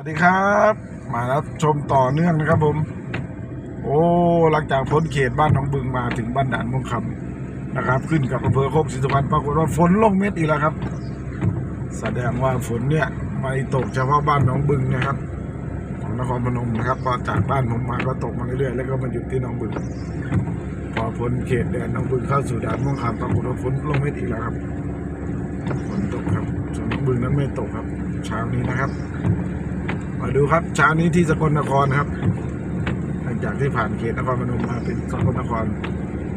สวัสดีครับ มารับชมต่อเนื่องนะครับผม โอ้หลังจากพ้นเขตบ้านหนองบึงมาถึงบ้านด่านมงคำนะครับ ขึ้นกับอำเภอโคกศรีสุพรรณปรากฏว่าฝนลงเม็ดอีกแล้วครับ แสดงว่าฝนเนี่ยไม่ตกเฉพาะบ้านหนองบึงนะครับ ของนครพนมนะครับพอจากบ้านผมมาก็ตกมาเรื่อยๆแล้วก็มาหยุดที่หนองบึง พอพ้นเขตแดนหนองบึงเข้าสู่ด่านมงคำปรากฏว่าฝนลงเม็ดอีกแล้วครับฝนตกครับส่วนหนองบึงนั้นไม่ตกครับเช้านี้นะครับ มาดูครับเช้านี้ที่สกลนครครับ หลังจากที่ผ่านเขตนครพนมมาเป็นสกลนคร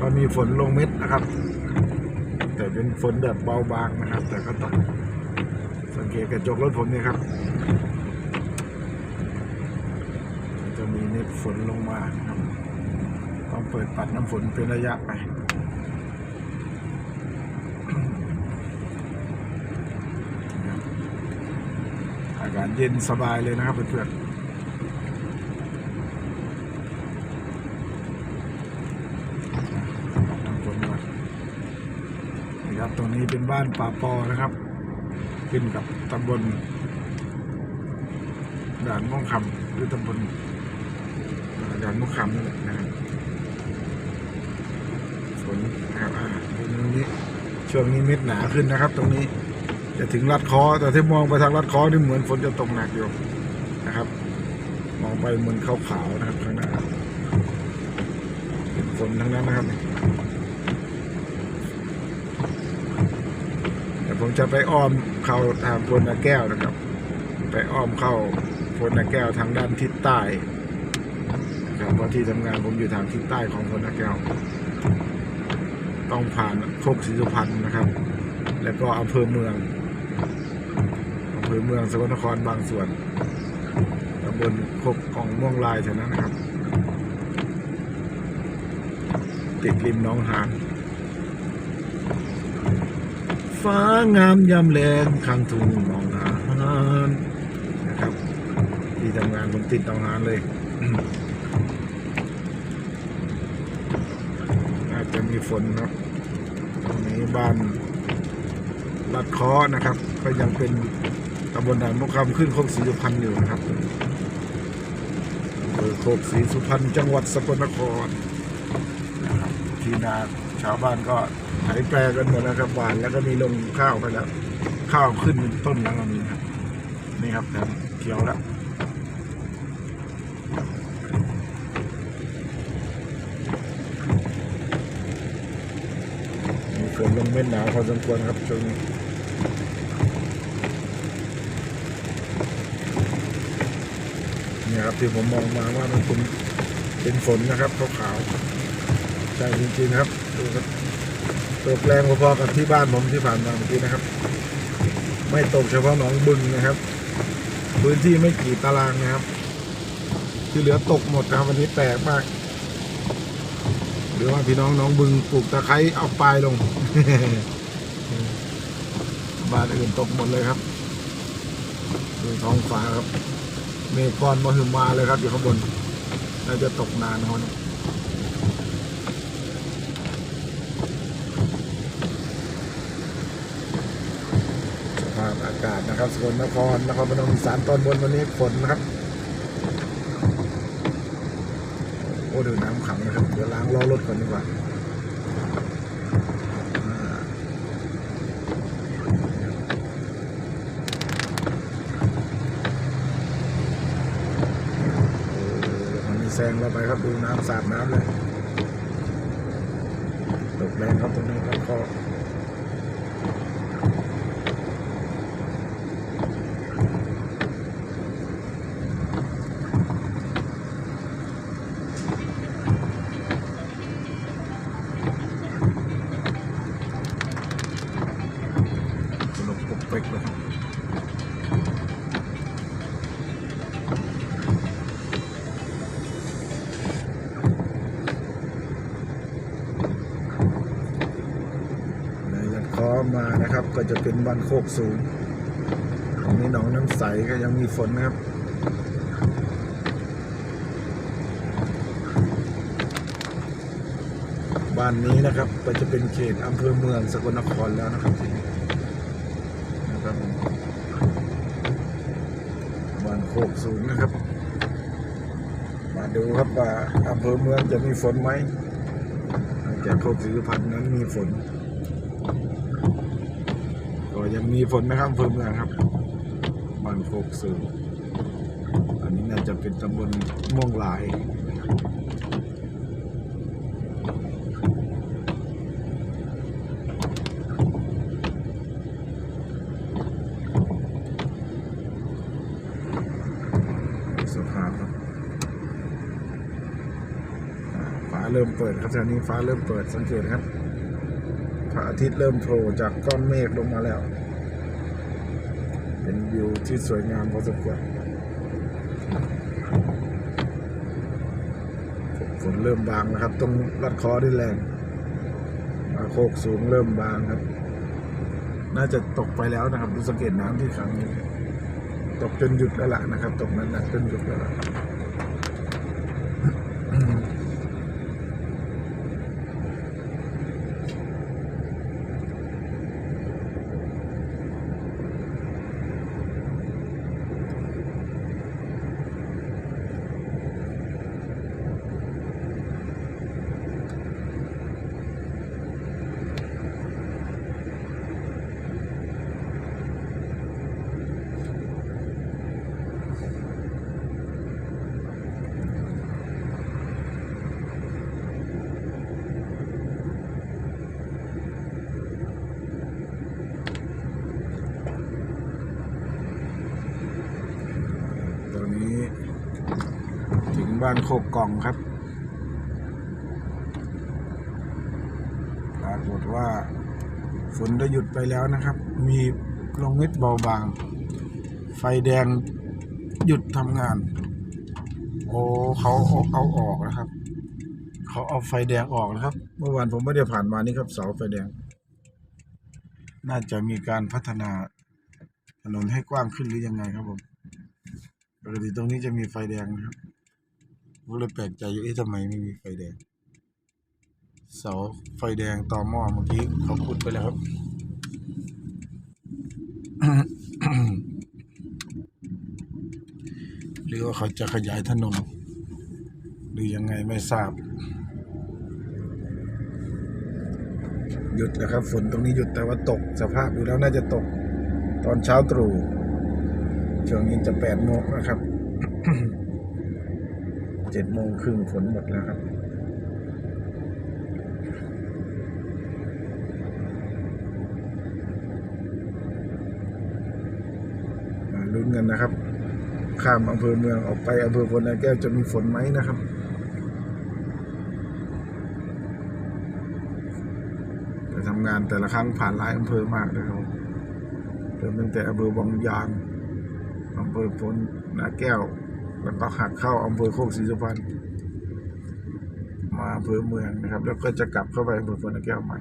ก็มีฝนลงเม็ดนะครับ แต่เป็นฝนแบบเบาบางนะครับ แต่ก็ตกสังเกตกระจกรถผมเนี่ยครับ จะมีเม็ดฝนลงมาครับต้องเปิดปัดน้ำฝนเป็นระยะไปากาศเย็นสบายเลยนะครับเพื่อนๆนี่ครับตรงนี้เป็นบ้านป่าปอนะครับ ขึ้นกับตำบลด่านม่วงคำหรือตำบลด่านม่วงคำนี่แหละนะครับฝนนะครับอ่าตรงนี้ช่วงนี้เม็ดหนาขึ้นนะครับ ตรงนี้ จะถึงลัดคอแต่ที่มองไปทางลัดคอนี่เหมือนฝนจะตกหนักอยู่นะครับ มองไปเหมือนขาวๆนะครับข้างหน้าเป็นฝนทั้งนั้นนะครับแต่ผมจะไปอ้อมเข้าทางพลนาแก้วนะครับ ไปอ้อมเข้าพลนาแก้วทางด้านทิศใต้นะครับเพราะที่ทำงานผมอยู่ทางทิศใต้ของพลนาแก้ว ต้องผ่านโคกศรีสุพรรณนะครับแล้วก็อำเภอเมือง ภอเมืองสกลนครบางส่วนตำบลโคกกองม่วงลายแถวนั้นนะครับ ติดริมน้องหานฟ้างามยามแรงข้างทุ่งหนองหานนะครับ ที่ทำงานผมติดหนองหานเลยอาจจะมีฝนครับตรงนี้บ้านลัดคอนะครับ ก็ยังเป็นำบลด่านมะคำขึ้นโคกศรีสุพรรณอยู่นะครับเภอโคกศรีสุพรรณจังหวัดสกลนครนะครับที่นาชาวบ้านก็ไถแปลกันหมดแล้วครับหวานแล้วก็มีลงข้าวไปแล้ว ข้าวขึ้นเป็นต้นแล้วก็มีครับนี่ครับแถมเขียวแล้วมีฝนลงเม็ดหนาพอสมควรครับช่วงนี้ นี่ครับที่ผมมองมาว่ามันเป็นเป็นฝนนะครับขาวๆใช่จริงๆครับดูครับตกแรงพอๆกับที่บ้านผมที่ผ่านมาเมื่อกี้นะครับ ไม่ตกเฉพาะหนองบึงนะครับ พื้นที่ไม่กี่ตารางนะครับ ที่เหลือตกหมดนะครับวันนี้แปลกมากหรือว่าพี่น้องน้องบึงปลูกตะไคร้เอาปลายลงบ้านอื่นตกหมดเลยครับดูท้องฟ้าครับ เมฆก้อนมหึมาเลยครับ อยู่ข้างบนน่าจะตกนานเขาเนี่ยสภาพอากาศนะครับสกลนครนครพนมีสานตอนบนวันนี้ฝนนะครับ โอ้ดูน้ำขังนะครับ เดี๋ยวล้างล้อรถก่อนดีกว่าอ่าโอ้มันมี แซงเราไปครับดูน้ำสาดน้ำเลยตกแรงครับตรงนี้ครับก็สนุกปุกเป๊กเลย ก็จะเป็นบ้านโคกสูงตรงนี้หนองน้ำใสก็ยังมีฝนครับบ้านนี้นะครับก็จะเป็นเขตอำเภอเมืองสกลนครแล้วนะครับที่นี่นะครับบ้านโคกสูงนะครับ มาดูครับว่าอำเภอเมืองจะมีฝนไหมหลังจากโคกศรีสุพรรณนั้นมีฝน ก็ยังมีฝนนะครับอำเภอเมืองครับบ้านโคกสูงอันนี้น่าจะเป็นตำบลม่วงหลายสภาพครับฟ้าเริ่มเปิดครับตอนนี้ฟ้าเริ่มเปิดสังเกตครับ พระอาทิตย์เริ่มโผล่จากก้อนเมฆลงมาแล้ว เป็นวิวที่สวยงามพอสมควรฝนเริ่มบางนะครับ ตรงลัดคอดินแรงโคกสูงเริ่มบางครับ น่าจะตกไปแล้วนะครับ ดูสังเกตน้ำที่ขังตกจนหยุดแล้วล่ะนะครับ ตกนั้นนะจนหยุดแล้วล่ะ ตอนนี้ถึง บ้านโคกกล่องครับปรากฏว่าฝนได้หยุดไปแล้วนะครับ มีลงเม็ดเบาบาง ไฟแดงหยุดทำงาน โอ้เขาเอาเอาออกนะครับ เขาเอาไฟแดงออกนะครับ เมื่อวานผมไม่ได้ผ่านมานี่ครับ เสาไฟแดง น่าจะมีการพัฒนาถนนให้กว้างขึ้นหรือยังไงครับผมปกติตรงนี้จะมีไฟแดงนะครับ ผมเลยแปลกใจอยู่เอ๊ะทำไมไม่มีไฟแดง เสาไฟแดงต่อหม้อเมื่อกี้เขาขุดไปแล้วครับหรือว่าเขาจะขยายถนนหรือยังไงไม่ทราบ หยุดแล้วครับฝนตรงนี้หยุดแต่ว่าตกสภาพดูแล้วน่าจะตก ตอนเช้าตรู่ช่วงนี้จะแปดโมงนะครับ เจ็ดโมงครึ่งฝนหมดแล้วครับ มาลุ้นกันนะครับ ข้ามอำเภอเมืองออกไปอำเภอพนาแก้วจะมีฝนไหมนะครับไปทำงานแต่ละครั้งผ่านหลายอำเภอมากนะครับเริ่มตั้งแต่อำเภอวังยางอำเภอพลนาแก้ว แล้วก็หักเข้าอำเภอโคกศรีสุพรรณมาอำเภอเมืองนะครับ แล้วก็จะกลับเข้าไปอำเภอพนาแก้วใหม่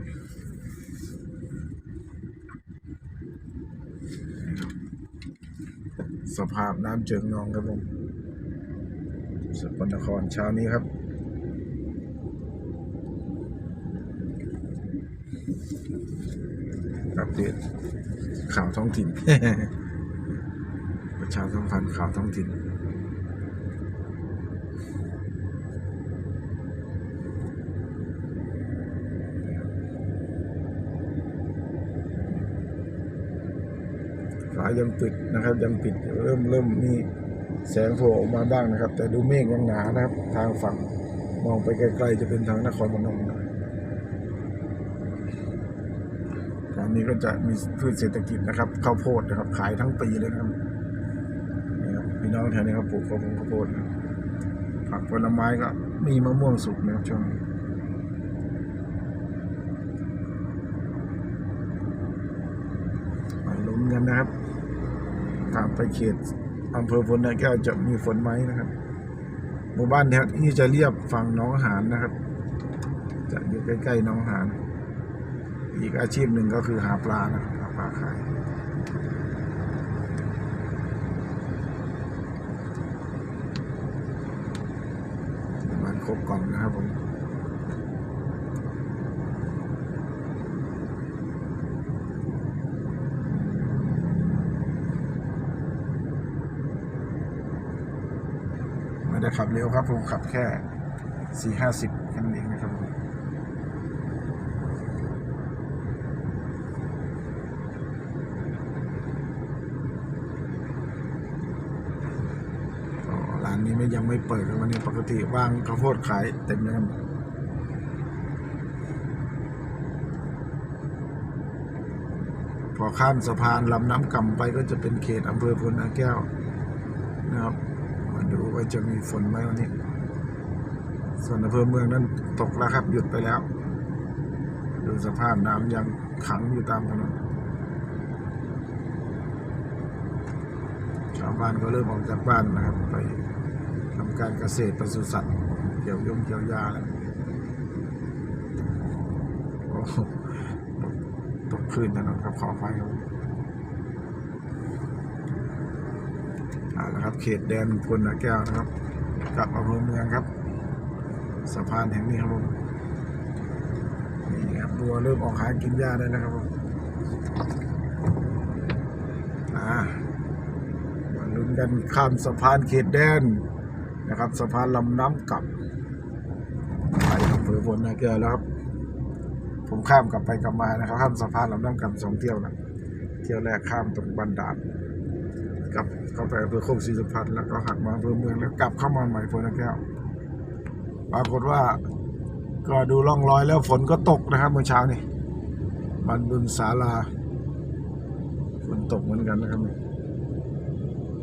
สภาพน้ำเจิงนองครับผมสกลนครเช้านี้ครับ อัปเดตข่าวท้องถิ่น ประชาสัมพันธ์ข่าวท้องถิ่น ยังปิดนะครับ ยังปิดเริ่มเริ่มมีแสงโผล่ออกมาบ้างนะครับ แต่ดูเมฆยังหนานะครับ ทางฝั่งมองไปไกลๆจะเป็นทางนครพนมน่อยตอนนี้ก็จะมีพืชเศรษฐกิจนะครับข้าวโพดนะครับ ขายทั้งปีเลยนะครับนี่ครับพี่น้องแถวนี้ครับปลูกข้าวโพดข้าวโพดผักผลไม้ก็มีมะม่วงสุกนะครับช่วงนี้มาลุ้นกันนะครับ ทางไปเขตอำเภอพลนาแก้วจะมีฝนไหมนะครับ หมู่บ้านแถวนี้จะเรียบฝั่งน้องหานนะครับ จะอยู่ใกล้ๆน้องหาน อีกอาชีพหนึ่งก็คือหาปลานะหาปลาขายบ้านโคกกล่องนะครับผม ขับเร็วครับผมขับแค่สี่ห้าสิบแค่นั้นเองนะครับผมร้านนี้ไม่ยังไม่เปิดครับวันนี้ปกติว่างข้าวโพดขายเต็มเลยครับพอข้ามสะพานลำน้ำกำไปก็จะเป็นเขตอำเภอพลนาแก้วนะครับ ว่าจะมีฝนไหมวันนี้ ส่วนอำเภอเมืองนั้นตกแล้วครับ หยุดไปแล้ว ดูสภาพน้ำยังขังอยู่ตามถนนชาวบ้านก็เริ่มออกจากบ้านนะครับ ไปทำการเกษตรปศุสัตว์ เกี่ยวยงเกี่ยวยาแล้วตกคืนถนนครับขอไฟครับ เอาละครับ เขตแดนพลนาแก้วนะครับ กับอำเภอเมืองครับสะพานแห่งนี้ครับผมนี่ครับบัวเริ่มออกหากินหญ้าได้แล้วครับผมอ่ามาลุ้นกันข้ามสะพานเขตแดนนะครับ สะพานลำน้ำกลับไปอำเภอพลนาแก้วแล้วครับผมข้ามกลับไปกลับมานะครับ ข้ามสะพานลำน้ำกลับสองเที่ยวนะเที่ยวแรกข้ามตรงบันดาล กลับเข้าไปอำเภอโคกศรีสุพรรณแล้วก็หักมาอำเภอเมืองแล้วกลับเข้ามาใหม่พลนาแก้วปรากฏว่า ก็ดูร่องรอยแล้วฝนก็ตกนะครับเมื่อเช้านี่บันบึงศาลาฝนตกเหมือนกันนะครับนี่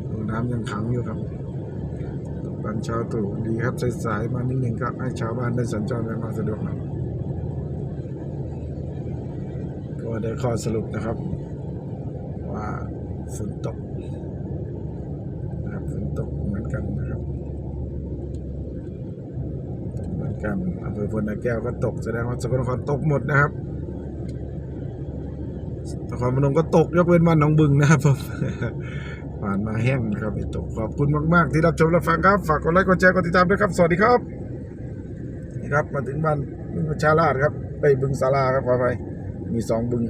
ดูน้ำยังขังอยู่ครับตอนเช้าตรู่ดีครับสายๆมานิดหนึ่งก็ให้ชาวบ้านได้สัญจรไปมาสะดวกหน่อยก็ได้ข้อสรุปนะครับ ว่าฝนตกนะครับฝนตกเหมือนกันนะครับ กันอำเภอพลนาแก้วก็ตกแสดงว่าสกลนครตกหมดนะครับนครพนมก็ตกยกเว้นบ้านหนองบึงนะครับผมผ่านมาแห้งนะครับไม่ตกขอบคุณมาก ๆ ที่รับชมรับฟังครับ ฝากกดไลค์กดแชร์กดติดตามด้วยครับ สวัสดีครับนี่ครับมาถึงบ้านบึงประชาราชครับ ไปบึงสาราครับขอไปมีสองบึง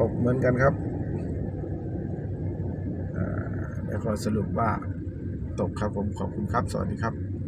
ตกเหมือนกันครับเดี๋ยวขอสรุปว่าตกครับผมขอบคุณครับ สวัสดีครับ